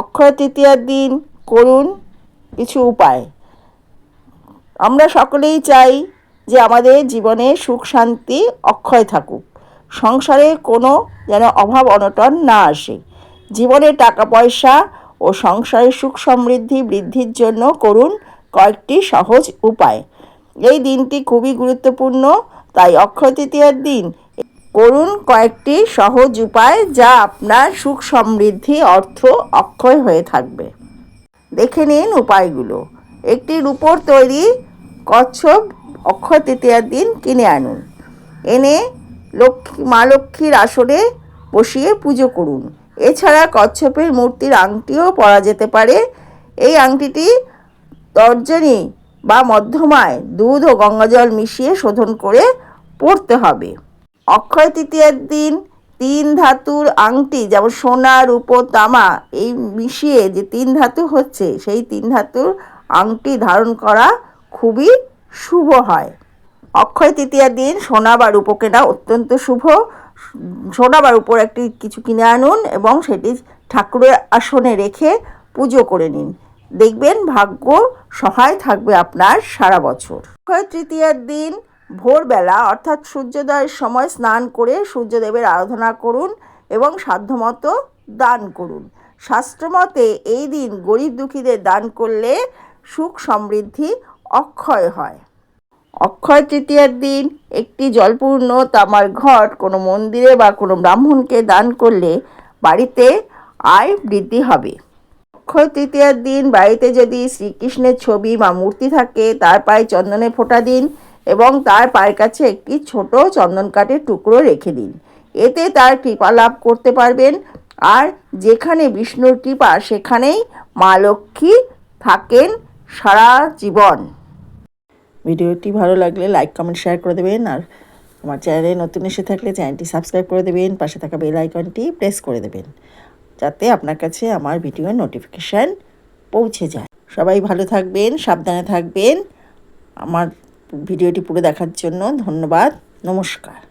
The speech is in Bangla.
অক্ষয় তৃতীয়ার দিন করুন কিছু উপায়। আমরা সকলেই চাই যে আমাদের জীবনে সুখ, শান্তি, অক্ষয় থাকুক। সংসারে কোনো যেন অভাব, অনটন না আসে। জীবনে টাকা, পয়সা ও সংসারে সুখ, সমৃদ্ধি, বৃদ্ধির জন্য করুন কয়েকটি সহজ উপায়। এই দিনটি খুবই গুরুত্বপূর্ণ, তাই অক্ষয় তৃতীয়ার দিন করুন কয়েকটি সহজ উপায় যা আপনার সুখ সমৃদ্ধি, অর্থ অক্ষয় হয়ে থাকবে। দেখে নিন উপায়গুলো। একটি রূপোর তৈরি কচ্ছপ অক্ষয় তৃতীয়ার দিন কিনে আনুন। এনে লক্ষ্মী, মা লক্ষ্মীর আসনে বসিয়ে পুজো করুন। এছাড়া কচ্ছপের মূর্তির আংটিও পরা যেতে পারে। এই আংটিটি তর্জনী বা মধ্যমায় দুধ ও গঙ্গাজল মিশিয়ে শোধন করে পরতে হবে। অক্ষয় তৃতীয়ার দিন তিন ধাতুর আংটি, যেমন সোনা, রূপো, তামা, এই মিশিয়ে যে তিন ধাতু হচ্ছে, সেই তিন ধাতুর আংটি ধারণ করা খুবই শুভ হয়। অক্ষয় তৃতীয়ার দিন সোনা বা রূপো কেনা অত্যন্ত শুভ। সোনা বা রূপোর একটি কিছু কিনে আনুন এবং সেটি ঠাকুরের আসনে রেখে পুজো করে নিন। দেখবেন ভাগ্য সহায় থাকবে আপনার সারা বছর। অক্ষয় তৃতীয়ার দিন ভোরবেলা, অর্থাৎ সূর্যোদয়ের সময় স্নান করে সূর্যদেবের আরাধনা করুন এবং সাধ্যমতো দান করুন। শাস্ত্রমতে এই দিন গরিব দুঃখীদের দান করলে সুখ সমৃদ্ধি অক্ষয় হয়। অক্ষয় তৃতীয়ার দিন একটি জলপূর্ণ তামার ঘট কোনো মন্দিরে বা কোনো ব্রাহ্মণকে দান করলে বাড়িতে আয় বৃদ্ধি হবে। অক্ষয় তৃতীয়ার দিন বাড়িতে যদি শ্রীকৃষ্ণের ছবি বা মূর্তি থাকে, তার পায়ে চন্দনে ফোঁটা দিন। এবং তার পায়ের কাছে একটি ছোট চন্দন কাঠের টুকরো রেখে দিন। এতে তার কৃপা লাভ করতে পারবেন। আর যেখানে বিষ্ণুর কৃপা, সেখানেই মা লক্ষ্মী থাকেন সারা জীবন। ভিডিওটি ভালো লাগলে লাইক, কমেন্ট, শেয়ার করে দেবেন। আর আমার চ্যানেলে নতুন এসে থাকলে চ্যানেলটি সাবস্ক্রাইব করে দেবেন। পাশে থাকা বেল আইকনটি প্রেস করে দেবেন। যাতে আপনার কাছে আমার ভিডিওর নোটিফিকেশান পৌঁছে যায়। সবাই ভালো থাকবেন, সাবধানে থাকবেন। আমার ভিডিওটি পুরো দেখার জন্য ধন্যবাদ। নমস্কার।